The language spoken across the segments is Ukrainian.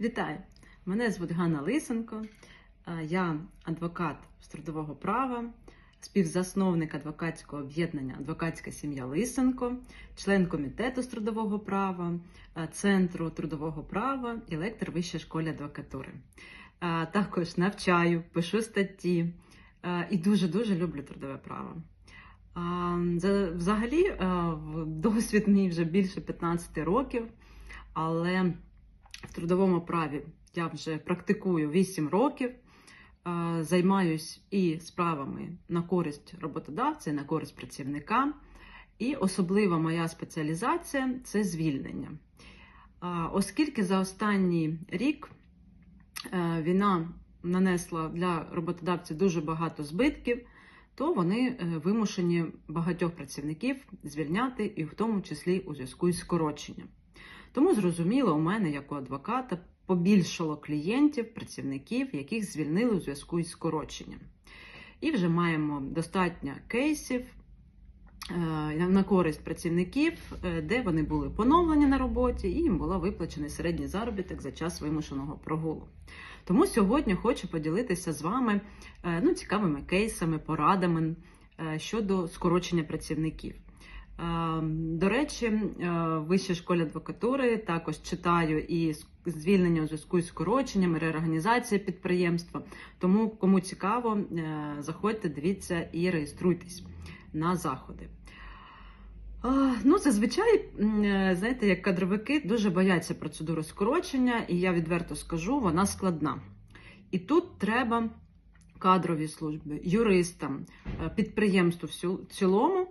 Вітаю! Мене звуть Ганна Лисенко. Я адвокат з трудового права, співзасновник адвокатського об'єднання Адвокатська сім'я Лисенко, член комітету з трудового права, Центру трудового права і лектор Вищої школи адвокатури. Також навчаю, пишу статті і дуже-дуже люблю трудове право. Взагалі, досвід мій вже більше 15 років, але в трудовому праві я вже практикую 8 років, е, займаюсь і справами на користь роботодавця, на користь працівника. І особлива моя спеціалізація це звільнення. Оскільки за останній рік е, війна нанесла для роботодавців дуже багато збитків, то вони е, вимушені багатьох працівників звільняти, і в тому числі у зв'язку із скороченням. Тому зрозуміло, у мене, як у адвоката, побільшало клієнтів, працівників, яких звільнили у зв'язку із скороченням. І вже маємо достатньо кейсів е, на користь працівників, е, де вони були поновлені на роботі, і їм було виплачений середній заробіток за час вимушеного прогулу. Тому сьогодні хочу поділитися з вами е, ну, цікавими кейсами, порадами щодо скорочення працівників. До речі, е, в Вищій школі адвокатури також читаю і звільнення у зв'язку з скороченням, реорганізація підприємства. Тому, кому цікаво, е, заходьте, дивіться і реєструйтесь на заходи. Ну, зазвичай, е, знаєте, як кадровики дуже бояться процедури скорочення, і я відверто скажу, вона складна. І тут треба кадрові служби, юристам, підприємству в цілому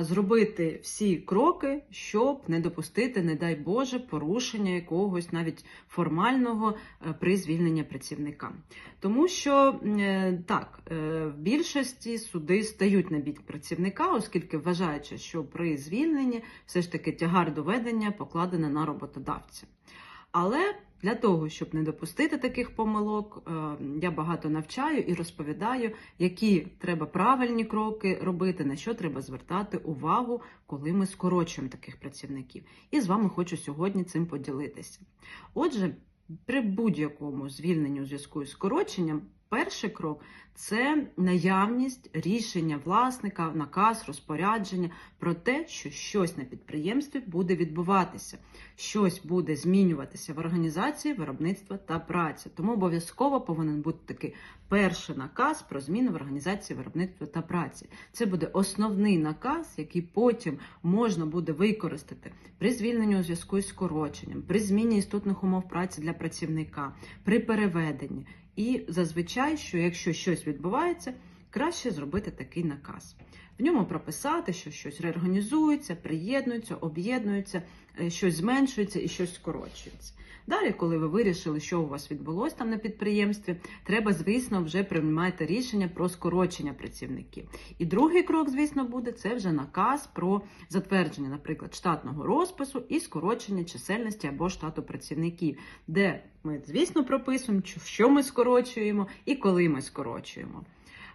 зробити всі кроки, щоб не допустити, не дай Боже, порушення якогось навіть формального е, при звільненні працівника. Тому що е, так, е, в більшості суди стають на бік працівника, оскільки вважаючи, що при звільненні все ж таки тягар доведення покладене на роботодавця. Але для того, щоб не допустити таких помилок, е, я багато навчаю і розповідаю, які треба правильні кроки робити, на що треба звертати увагу, коли ми скорочуємо таких працівників. І з вами хочу сьогодні цим поділитися. Отже, при будь-якому звільненні у зв'язку з скороченням, перший крок це наявність рішення власника, наказ, розпорядження про те, що щось на підприємстві буде відбуватися, щось буде змінюватися в організації виробництва та праці. Тому обов'язково повинен бути такий перший наказ про зміну в організації виробництва та праці. Це буде основний наказ, який потім можна буде використати при звільненні у зв'язку із скороченням, при зміні істотних умов праці для працівника, при переведенні. І зазвичай, що якщо щось відбувається, краще зробити такий наказ. В ньому прописати, що щось реорганізується, приєднується, об'єднується, е, щось зменшується і щось скорочується. Далі, коли ви вирішили, що у вас відбулося там на підприємстві, треба, звісно, вже приймати рішення про скорочення працівників. І другий крок, звісно, буде це вже наказ про затвердження, наприклад, штатного розпису і скорочення чисельності або штату працівників, де ми, звісно, прописуємо, що- що ми скорочуємо і коли ми скорочуємо.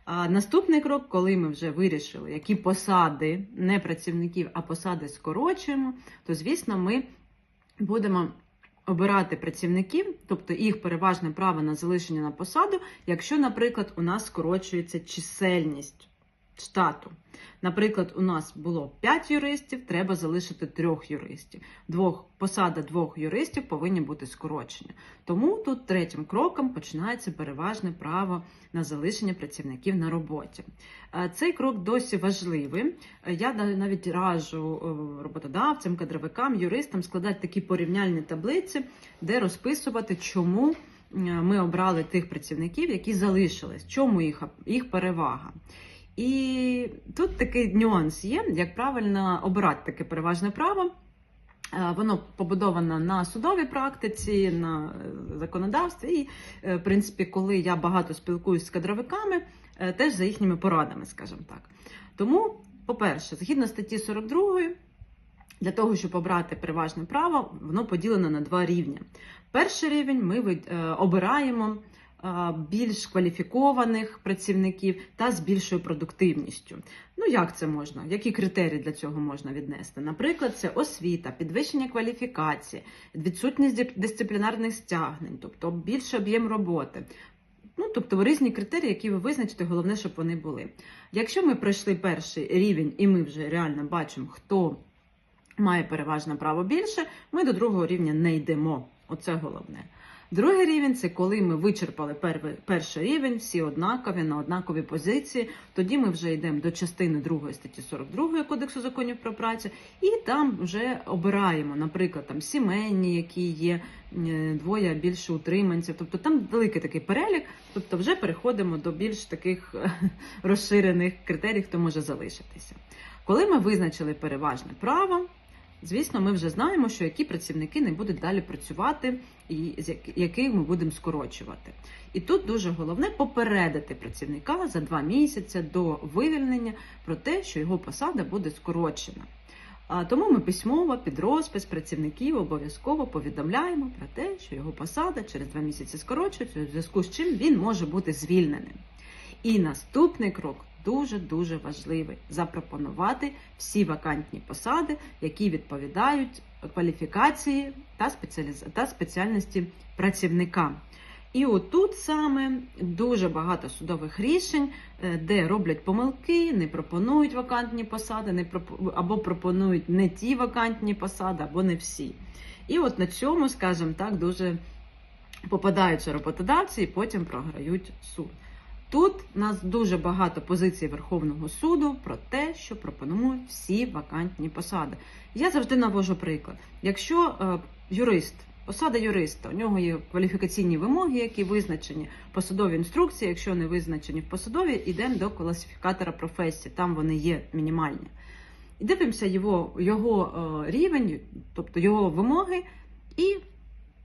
А наступний крок, коли ми вже вирішили, які посади не працівників, а посади скорочуємо, то звісно, ми будемо обирати працівників, тобто їх переважне право на залишення на посаду, якщо, наприклад, у нас скорочується чисельність штату. Наприклад, у нас було 5 юристів, треба залишити трьох юристів. Двох посада двох юристів повинні бути скорочені. Тому тут третім кроком починається переважне право на залишення працівників на роботі. Е, Цей крок досі важливий. Е, Я навіть раджу е, роботодавцям, кадровикам, юристам складати такі порівняльні таблиці, де розписувати, чому ми обрали тих працівників, які залишились, чому їх, їх перевага. І тут такий нюанс є, як правильно обирати таке переважне право. Е, Воно побудовано на судовій практиці, на е, законодавстві. І, е, в принципі, коли я багато спілкуюся з кадровиками, теж за їхніми порадами, скажімо так. Тому, по-перше, згідно статті 42, для того, щоб обрати переважне право, воно поділено на два рівні. Перший рівень ми обираємо більш кваліфікованих працівників та з більшою продуктивністю. Ну як це можна? Які критерії для цього можна віднести? Наприклад, це освіта, підвищення кваліфікації, відсутність дисциплінарних стягнень, тобто більший об'єм роботи. Ну, тобто різні критерії, які ви визначите, головне, щоб вони були. Якщо ми пройшли перший рівень і ми вже реально бачимо, хто має переважне право більше, ми до другого рівня не йдемо. Оце головне. Другий рівень це коли ми вичерпали перший, рівень, всі однакові на однакові позиції. Тоді ми вже йдемо до частини 2 статті 42 Кодексу законів про працю, і там вже обираємо, наприклад, там сімейні, які є е, двоє більше утриманців. Тобто там великий такий перелік. Тобто, вже переходимо до більш таких розширених критерій, хто може залишитися. Коли ми визначили переважне право, звісно, ми вже знаємо, що які працівники не будуть далі працювати і яких ми будемо скорочувати. І тут дуже головне попередити працівника за два місяці до вивільнення про те, що його посада буде скорочена. Тому ми письмово під розпис працівників обов'язково повідомляємо про те, що його посада через два місяці скорочується, у зв'язку з чим він може бути звільненим. І наступний крок дуже дуже важливий запропонувати всі вакантні посади, які відповідають кваліфікації та, спеціаліз... та спеціальності працівника. І отут саме дуже багато судових рішень, е, де роблять помилки, не пропонують вакантні посади, не проп... або пропонують не ті вакантні посади, або не всі. І от на цьому, скажімо так, дуже попадаються роботодавці і потім програють суд. Тут у нас дуже багато позицій Верховного суду про те, що пропонують всі вакантні посади. Я завжди навожу приклад. Якщо е, юрист, посада юриста, у нього є кваліфікаційні вимоги, які визначені, посадові інструкції, якщо не визначені в посадові, йдемо до класифікатора професії, там вони є мінімальні. І дивимося його, його е, рівень, тобто його вимоги, і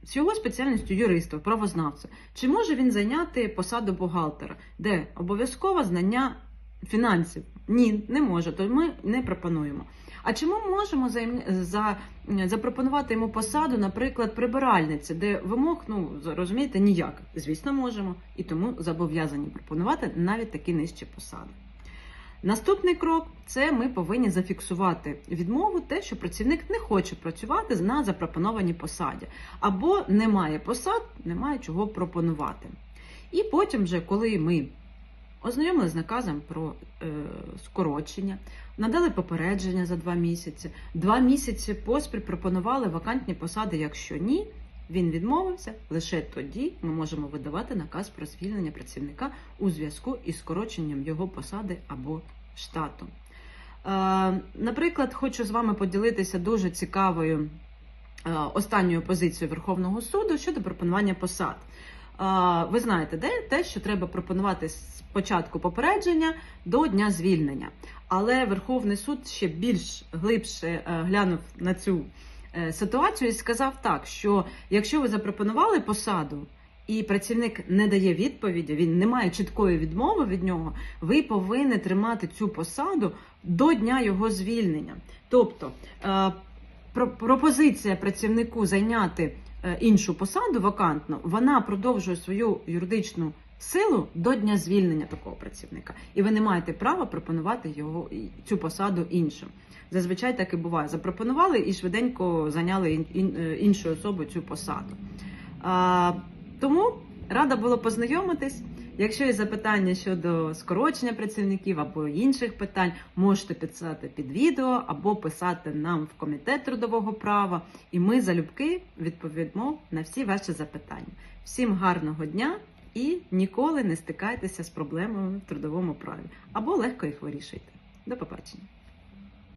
з його спеціальністю юриста, правознавця. Чи може він зайняти посаду бухгалтера, де обов'язково знання фінансів? Ні, не може, то ми не пропонуємо. А чому можемо займ- за, запропонувати йому посаду, наприклад, прибиральниці, де вимог, ну розумієте, ніяк? Звісно, можемо, і тому зобов'язані пропонувати навіть такі нижчі посади. Наступний крок це ми повинні зафіксувати відмову, те, що працівник не хоче працювати на запропонованій посаді, або немає посад, немає чого пропонувати. І потім, вже коли ми ознайомили з наказом про е, скорочення, надали попередження за два місяці, два місяці поспіль пропонували вакантні посади. Якщо ні, він відмовився. Лише тоді ми можемо видавати наказ про звільнення працівника у зв'язку із скороченням його посади або штату. Е, Наприклад, хочу з вами поділитися дуже цікавою е, останньою позицією Верховного суду щодо пропонування посад. Е, Ви знаєте, де те, що треба пропонувати з початку попередження до дня звільнення. Але Верховний суд ще більш глибше глянув на цю ситуацію і сказав так, що якщо ви запропонували посаду, і працівник не дає відповіді, він не має чіткої відмови від нього, ви повинні тримати цю посаду до дня його звільнення. Тобто е, про- пропозиція працівнику зайняти е, іншу посаду вакантну, вона продовжує свою юридичну силу до дня звільнення такого працівника, і ви не маєте права пропонувати його цю посаду іншим. Зазвичай так і буває. Запропонували і швиденько зайняли е, іншою особою цю посаду. А, тому рада було познайомитись. Якщо є запитання щодо скорочення працівників або інших питань, можете писати під відео або писати нам в комітет трудового права, і ми залюбки відповімо на всі ваші запитання. Всім гарного дня і ніколи не стикайтеся з проблемами в трудовому праві або легко їх вирішуйте. До побачення.